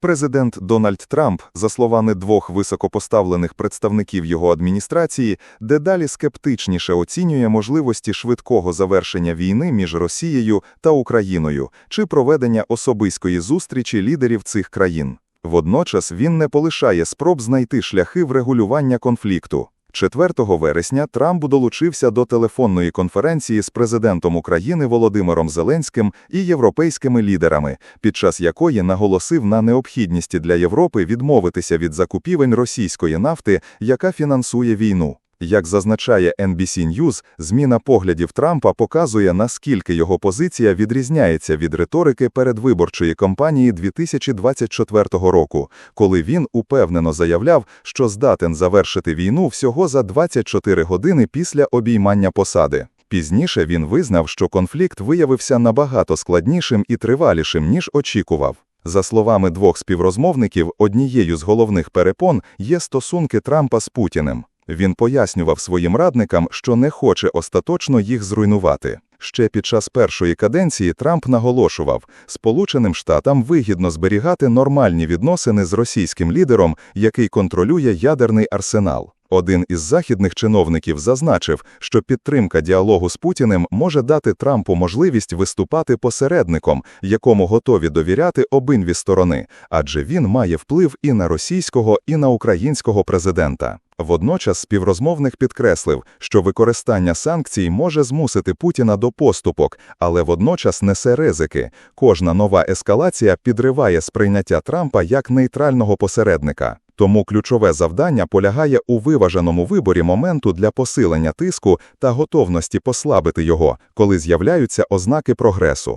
Президент Дональд Трамп, за словами двох високопоставлених представників його адміністрації, дедалі скептичніше оцінює можливості швидкого завершення війни між Росією та Україною чи проведення особистої зустрічі лідерів цих країн. Водночас він не полишає спроб знайти шляхи врегулювання конфлікту. 4 вересня Трамп долучився до телефонної конференції з президентом України Володимиром Зеленським і європейськими лідерами, під час якої наголосив на необхідності для Європи відмовитися від закупівель російської нафти, яка фінансує війну. Як зазначає NBC News, зміна поглядів Трампа показує, наскільки його позиція відрізняється від риторики передвиборчої кампанії 2024 року, коли він упевнено заявляв, що здатен завершити війну всього за 24 години після обіймання посади. Пізніше він визнав, що конфлікт виявився набагато складнішим і тривалішим, ніж очікував. За словами двох співрозмовників, однією з головних перепон є стосунки Трампа з Путіним. Він пояснював своїм радникам, що не хоче остаточно їх зруйнувати. Ще під час першої каденції Трамп наголошував, Сполученим Штатам вигідно зберігати нормальні відносини з російським лідером, який контролює ядерний арсенал. Один із західних чиновників зазначив, що підтримка діалогу з Путіним може дати Трампу можливість виступати посередником, якому готові довіряти обидві сторони, адже він має вплив і на російського, і на українського президента. Водночас співрозмовник підкреслив, що використання санкцій може змусити Путіна до поступок, але водночас несе ризики. Кожна нова ескалація підриває сприйняття Трампа як нейтрального посередника. Тому ключове завдання полягає у виваженому виборі моменту для посилення тиску та готовності послабити його, коли з'являються ознаки прогресу.